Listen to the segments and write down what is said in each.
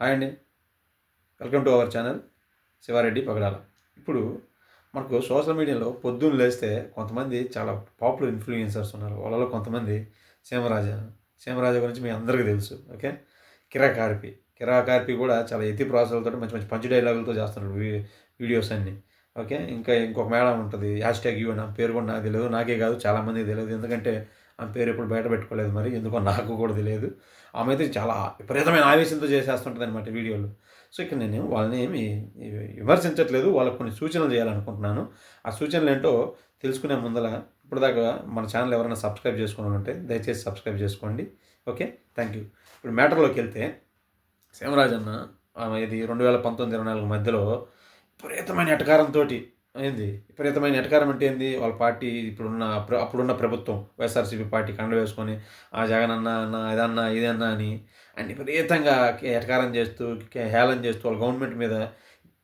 Hi అండి. Welcome to our channel Sivareddy Pagadala ఇప్పుడు మనకు సోషల్ మీడియాలో పొద్దున్న లేస్తే కొంతమంది చాలా పాపులర్ ఇన్ఫ్లుయెన్సర్స్ ఉన్నారు. వాళ్ళలో కొంతమంది సీమరాజా సీమరాజా గురించి మీ అందరికీ తెలుసు ఓకే కిరాకార్పి. కిరాకార్పి కూడా చాలా ఎత్తి ప్రాసెస్లతో మంచి మంచి పంచ్ డైలాగులతో చేస్తున్నారు వీ- వీడియోస్ అన్నీ ఓకే ఇంకా ఇంకొక మేడం ఉంటుంది హ్యాష్ ట్యాగ్ యూ నా పేరు కూడా నాకు తెలియదు నాకే కాదు చాలామంది తెలియదు. ఎందుకంటే ఆమె పేరు ఎప్పుడు బయట పెట్టుకోలేదు మరి ఎందుకో నాకు కూడా తెలియదు. ఆమె అయితే చాలా విపరీతమైన ఆవేశంతో చేసేస్తుంటుంది అనమాట వీడియోలు. సో ఇక్కడ నేను వాళ్ళని ఏమి విమర్శించట్లేదు వాళ్ళకు కొన్ని సూచనలు చేయాలనుకుంటున్నాను. ఆ సూచనలు ఏంటో తెలుసుకునే ముందల ఇప్పటిదాకా మన ఛానల్ ఎవరైనా సబ్స్క్రైబ్ చేసుకుని ఉంటే దయచేసి సబ్స్క్రైబ్ చేసుకోండి. ఓకే? థ్యాంక్ యూ ఇప్పుడు మ్యాటర్లోకి వెళ్తే సేమరాజన్న ఆమె ఇది రెండు వేల పంతొమ్మిది ఇరవై నాలుగు మధ్యలో విపరీతమైన ఎటకారంతో ఏంది? విపరీతమైన ఎటకారం అంటే ఏంది? వాళ్ళ పార్టీ ఇప్పుడున్న అప్పుడున్న ప్రభుత్వం వైఎస్ఆర్సీపీ పార్టీ కండ వేసుకొని ఆ జగన్ అన్న అన్న ఇదన్నా ఇదన్నా అని ఆయన విపరీతంగా ఎటకారం చేస్తూ కే- హేళన చేస్తూ వాళ్ళ గవర్నమెంట్ మీద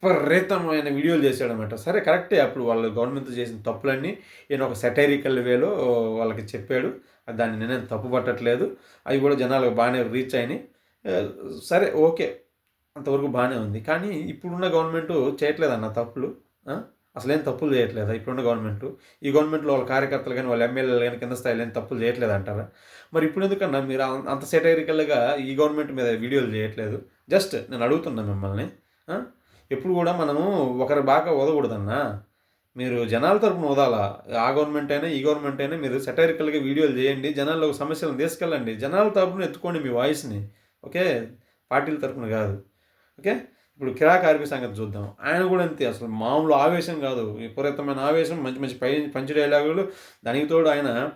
విపరీతమైన వీడియోలు చేసాడనమాట సరే కరెక్టే. అప్పుడు వాళ్ళు గవర్నమెంట్ చేసిన తప్పులన్నీ ఈయన ఒక సెటైరికల్ వేలో వాళ్ళకి చెప్పాడు. దాన్ని నేను తప్పు పట్టట్లేదు అవి కూడా జనాలకు బాగానే రీచ్ అయినాయి. సరే ఓకే. అంతవరకు బాగానే ఉంది. కానీ ఇప్పుడున్న గవర్నమెంట్ చేయట్లేదు అన్న తప్పులు అసలేం తప్పులు చేయట్లేదా? ఇప్పుడున్న గవర్నమెంట్. ఈ గవర్నమెంట్లో వాళ్ళ కార్యకర్తలు కానీ వాళ్ళ ఎమ్మెల్యేలు కానీ కింద స్థాయిలో ఏం తప్పులు చేయట్లేదు అంటారా మరి ఇప్పుడు ఎందుకన్నా మీరు అంత సెటైరికల్గా ఈ గవర్నమెంట్ మీద వీడియోలు చేయట్లేదు? జస్ట్ నేను అడుగుతున్నా మిమ్మల్ని ఎప్పుడు కూడా మనము ఒకరి బాగా వదకూడదన్నా. మీరు జనాల తరపున వదాలా ఆ గవర్నమెంట్ అయినా ఈ గవర్నమెంట్ అయినా మీరు సెటైరికల్గా వీడియోలు చేయండి. జనాల్లో సమస్యలను తీసుకెళ్ళండి. జనాల తరపున ఎత్తుకోండి మీ వాయిస్ని. ఓకే? పార్టీల తరపున కాదు. ఓకే? ఇప్పుడు కిరాక్ సంగతి చూద్దాం. ఆయన కూడా అంతే అసలు మామూలు ఆవేశం కాదు. విపరీతమైన ఆవేశం మంచి మంచి పై పంచి డైలాగులు. దానికి తోడు ఆయన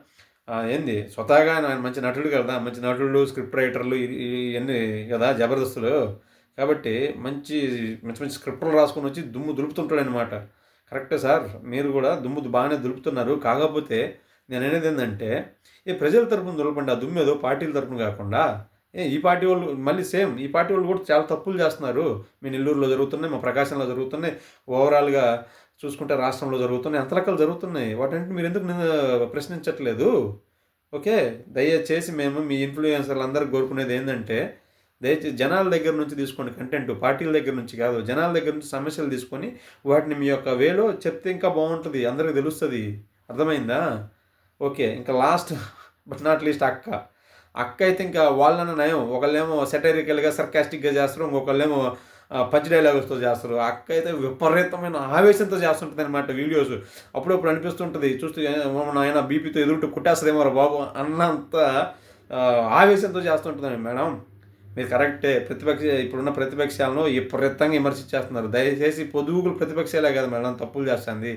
ఏంది? స్వతహాగా ఆయన మంచి నటుడు కదా? మంచి నటుడు స్క్రిప్ట్ రైటర్లు ఇవన్నీ కదా? జబర్దస్తులు. కాబట్టి మంచి మంచి మంచి స్క్రిప్ట్లు రాసుకొని వచ్చి దుమ్ము దులుపుతుంటాడు అనమాట కరెక్టే సార్. మీరు కూడా దుమ్ము బాగానే దులుపుతున్నారు. కాకపోతే నేను అనేది ఏంటంటే ఈ ప్రజల తరపున దులపండి. ఆ దుమ్ము ఏదో పార్టీల తరపున కాకుండా ఈ పార్టీ వాళ్ళు మళ్ళీ సేమ్ ఈ పార్టీ వాళ్ళు కూడా చాలా తప్పులు చేస్తున్నారు. మీ నెల్లూరులో జరుగుతున్నాయి మా ప్రకాశంలో జరుగుతున్నాయి ఓవరాల్గా చూసుకుంటే రాష్ట్రంలో జరుగుతున్నాయి అంత లెక్కలు జరుగుతున్నాయి. వాటన్నిటి మీరు ఎందుకు నేను ప్రశ్నించట్లేదు? ఓకే దయచేసి మేము మీ ఇన్ఫ్లుయెన్సర్లు అందరూ కోరుకునేది ఏంటంటే దయచేసి జనాల దగ్గర నుంచి తీసుకోండి కంటెంట్ పార్టీల దగ్గర నుంచి కాదు జనాల దగ్గర నుంచి సమస్యలు తీసుకొని వాటిని మీ యొక్క వేలో చెప్తే ఇంకా బాగుంటుంది అందరికి తెలుస్తుంది. అర్థమైందా? ఓకే ఇంకా లాస్ట్ బట్ నాట్ లీస్ట్ అక్క. అక్క అయితే ఇంకా వాళ్ళన్న నయం. ఒకళ్ళేమో సెటరికల్గా సర్కాస్టిక్గా చేస్తారు ఇంకొకళ్ళేమో పంచ్ డైలాగ్స్తో చేస్తారు. అక్క అయితే విపరీతమైన ఆవేశంతో చేస్తుంటుంది అనమాట వీడియోస్. అప్పుడప్పుడు అనిపిస్తుంటుంది చూస్తే ఆయన బీపీతో ఎదురుంటూ కుట్టేస్తుందేమో బాబు అన్నంత ఆవేశంతో చేస్తుంటుంది మేడం. మీరు కరెక్టే. ప్రతిపక్ష ఇప్పుడున్న ప్రతిపక్షాలను విపరీతంగా విమర్శించేస్తున్నారు. దయచేసి పొదుగులు ప్రతిపక్షాలే కదా మేడం తప్పులు చేస్తుంది.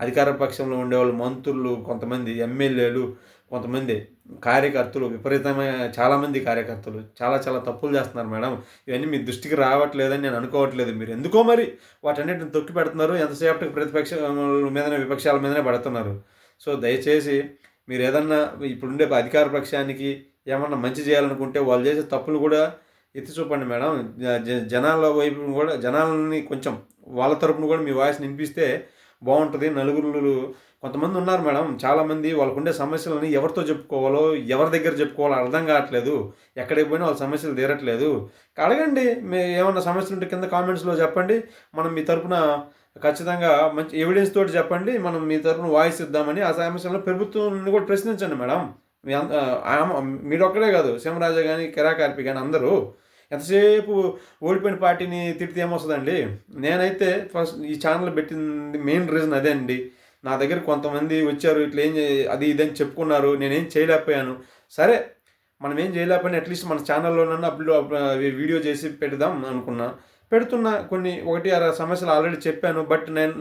అధికార పక్షంలో ఉండేవాళ్ళు మంత్రులు కొంతమంది ఎమ్మెల్యేలు కొంతమంది కార్యకర్తలు విపరీతమైన చాలామంది కార్యకర్తలు. చాలా చాలా తప్పులు చేస్తున్నారు మేడం. ఇవన్నీ మీ దృష్టికి రావట్లేదని నేను అనుకోవట్లేదు. మీరు ఎందుకో మరి వాటన్నిటిని తొక్కి పెడుతున్నారు. ఎంతసేపటికి ప్రతిపక్ష మీదనే విపక్షాల మీదనే పడుతున్నారు. సో దయచేసి మీరు ఏదన్నా ఇప్పుడుండే అధికార పక్షానికి ఏమన్నా మంచి చేయాలనుకుంటే వాళ్ళు చేసే తప్పులు కూడా ఎత్తి చూపండి మేడం. జ- జనాల వైపు కూడా జనాలని కొంచెం వాళ్ళ తరపున కూడా మీ వాయిస్ వినిపిస్తే బాగుంటుంది. నలుగురు కొంతమంది ఉన్నారు మేడం. చాలామంది వాళ్ళకు ఉండే సమస్యలని ఎవరితో చెప్పుకోవాలో ఎవరి దగ్గర చెప్పుకోవాలో అర్థం కావట్లేదు. ఎక్కడికి పోయినా వాళ్ళ సమస్యలు తీరట్లేదు. అడగండి. మీ ఏమన్నా సమస్యలు ఉంటే కింద కామెంట్స్లో చెప్పండి. మనం మీ తరపున ఖచ్చితంగా మంచి ఎవిడెన్స్ తోటి చెప్పండి. మనం మీ తరపున వాయిస్ ఇద్దామని ఆ సమస్యలను ప్రభుత్వాన్ని కూడా ప్రశ్నించండి మేడం. మీ అంత మీరు కాదు. సింహరాజా కానీ కిరాకార్పి కానీ అందరూ ఎంతసేపు ఓడిపోయిన పార్టీని తిడితే ఏమొస్తుందండి? నేనైతే ఫస్ట్ ఈ ఛానల్ పెట్టింది మెయిన్ రీజన్ అదే అండి. నా దగ్గర కొంతమంది వచ్చారు ఇట్లా ఏం చే- అది ఇదని చెప్పుకున్నారు నేనేం చేయలేకపోయాను. సరే మనం ఏం చేయలేకపోయినా అట్లీస్ట్ మన ఛానల్లోనన్నా అప్లోడ్ వీడియో చేసి పెడదాం అనుకున్నా. పెడుతున్న కొన్ని ఒకటి అర సమస్యలు ఆల్రెడీ చెప్పాను బట్ నేను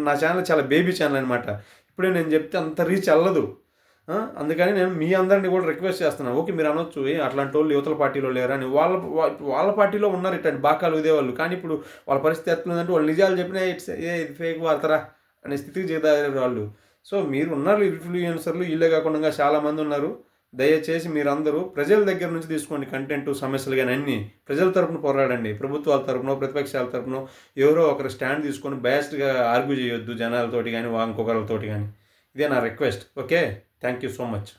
నా ఛానల్ చాలా బేబీ ఛానల్ అనమాట ఇప్పుడే నేను చెప్తే అంత రీచ్ అల్లదు అందుకని నేను మీ అందరిని కూడా రిక్వెస్ట్ చేస్తున్నాను ఓకే మీరు అనొచ్చు. అట్లాంటి వాళ్ళు యువతల పార్టీలో లేరని. వాళ్ళ వాళ్ళ పార్టీలో ఉన్నారు ఇట్లాంటి బాకాలు ఇదేవాళ్ళు కానీ ఇప్పుడు వాళ్ళ పరిస్థితి ఎట్లుందంటే వాళ్ళు నిజాలు చెప్పినా ఇట్స్ ఏ ఇది ఫేక్ వార్తరా? అనే స్థితికి చేరారు వాళ్ళు. సో మీరు ఉన్నారు ఇన్ఫ్లుయెన్సర్లు వీళ్ళే కాకుండా చాలామంది ఉన్నారు. దయచేసి మీరందరూ ప్రజల దగ్గర నుంచి తీసుకోండి కంటెంట్ సమస్యలు కానీ అన్నీ. ప్రజల తరపున పోరాడండి. ప్రభుత్వాల తరపున ప్రతిపక్షాల తరపున ఎవరో ఒకరు స్టాండ్ తీసుకొని బయాస్డ్గా ఆర్గ్యూ చేయొద్దు జనాలతోటి కానీ ఇంకొకరితోటి కానీ ఇదే నా request okay? Thank you so much